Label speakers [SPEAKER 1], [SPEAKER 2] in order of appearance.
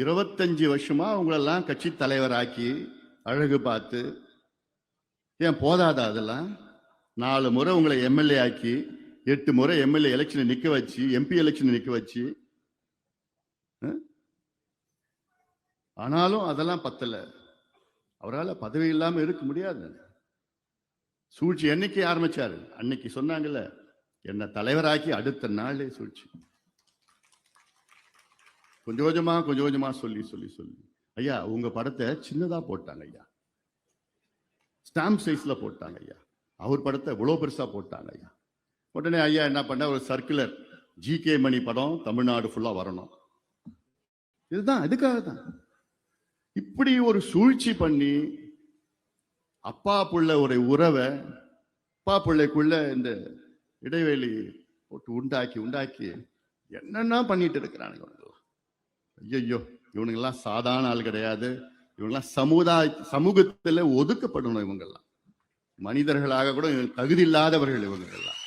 [SPEAKER 1] இருபத்தஞ்சு வருஷமா அவங்களெல்லாம் கட்சி தலைவராக்கி அழகு பார்த்து ஏன் போதாதா அதெல்லாம்? நாலு முறை உங்களை எம்எல்ஏ ஆக்கி எட்டு முறை எம்எல்ஏ எலெக்ஷனை நிற்க வச்சு எம்பி எலெக்ஷனை நிற்க வச்சு ஆனாலும் அதெல்லாம் பத்தலை. அவரால் பதவி இல்லாமல் இருக்க முடியாது. சூழ்ச்சி என்னைக்கு ஆரம்பிச்சாரு? அன்னைக்கு சொன்னாங்கல்ல என்னை தலைவராக்கி அடுத்த நாளே சூழ்ச்சி. கொஞ்சம் கொஞ்சமா கொஞ்சம் கொஞ்சமா சொல்லி சொல்லி சொல்லி. ஐயா உங்க படத்தை சின்னதா போட்டாங்க ஐயா. ஸ்டாம்ப் சைஸ்ல போட்டாங்க ஐயா. அவர் படத்தை இவ்வளோ பெருசா போட்டாங்க ஐயா. உடனே ஐயா என்ன பண்ண ஒரு சர்க்குலர். ஜிகே மணி படம் தமிழ்நாடு ஃபுல்லா வரணும். இதுதான் அதுக்காக தான். இப்படி ஒரு சூழ்ச்சி பண்ணி அப்பா புள்ள ஒரு உறவை அப்பா பிள்ளைக்குள்ள இந்த இடைவெளி போட்டு உண்டாக்கி உண்டாக்கி என்னென்ன பண்ணிட்டு இருக்கிறானுங்க ஐயோ இவனுங்கெல்லாம் சாதாரண ஆள் கிடையாது. இவங்கெல்லாம் சமுதாய சமூகத்துல ஒதுக்கப்படணும் இவங்கெல்லாம். மனிதர்களாக கூட தகுதி இல்லாதவர்கள் இவங்கெல்லாம்.